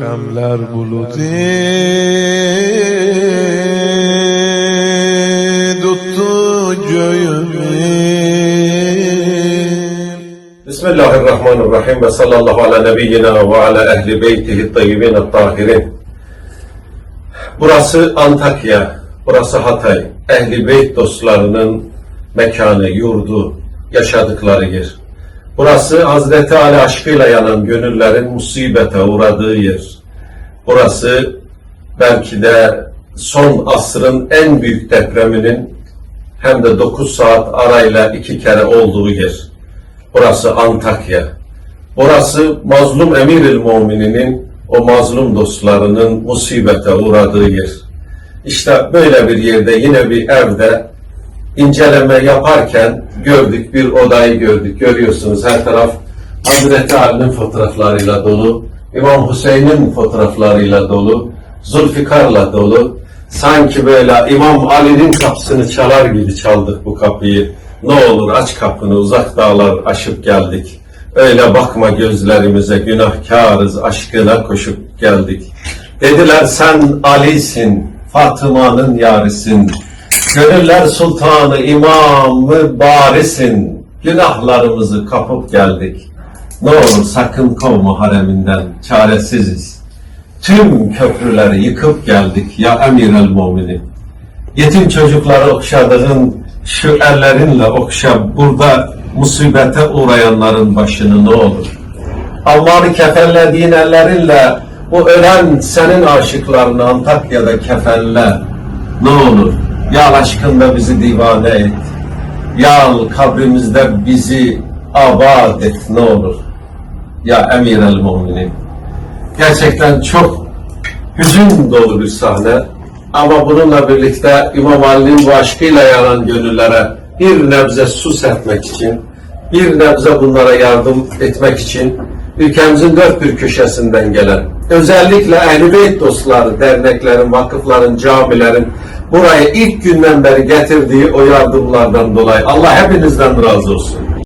Gamlar buluti tuttu göğümü Bismillahirrahmanirrahim ve sallallahu ala nebiyyina ve ala ehli beytihi tayyibin tahirin Burası Antakya, burası Hatay. Ehli Beyt dostlarının mekanı, yurdu, yaşadıkları yer. Burası Hazreti Ali aşkıyla yanan gönüllerin musibete uğradığı yer. Burası belki de son asrın en büyük depreminin hem de 9 saat arayla iki kere olduğu yer. Burası Antakya. Burası mazlum Emiril Mumininin o mazlum dostlarının musibete uğradığı yer. İşte böyle bir yerde yine bir evde inceleme yaparken gördük bir odayı gördük. Görüyorsunuz her taraf Hazreti Ali'nin fotoğraflarıyla dolu, İmam Hüseyin'in fotoğraflarıyla dolu, Zulfikar'la dolu. Sanki böyle İmam Ali'nin kapısını çalar gibi çaldık bu kapıyı. Ne olur aç kapını uzak dağlar aşıp geldik. Öyle bakma gözlerimize günahkarız aşkına koşup geldik. Dediler sen Ali'sin, Fatıma'nın yarisin. Gönüller sultanı, imamı barisin. Günahlarımızı kapıp geldik. Ne olur sakın kovma hareminden, çaresiziz. Tüm köprüleri yıkıp geldik ya emir el muminin. Yetim çocukları okşadığın şu ellerinle okşa burada musibete uğrayanların başını ne olur. Ammarı kefenlediğin ellerinle bu ölen senin aşıklarını Antakya'da kefenle ne olur. Ya aşkında bizi divane et. Ya kabrimizde bizi abad et ne olur. Ya emir el muminin. Gerçekten çok hüzün dolu bir sahne. Ama bununla birlikte İmam Ali'nin bu aşkıyla yanan gönüllere bir nebze su serpmek için, bir nebze bunlara yardım etmek için ülkemizin dört bir köşesinden gelen, özellikle Ehl-i Beyt dostları, derneklerin, vakıfların, camilerin buraya ilk günden beri getirdiği o yardımlardan dolayı Allah hepinizden razı olsun.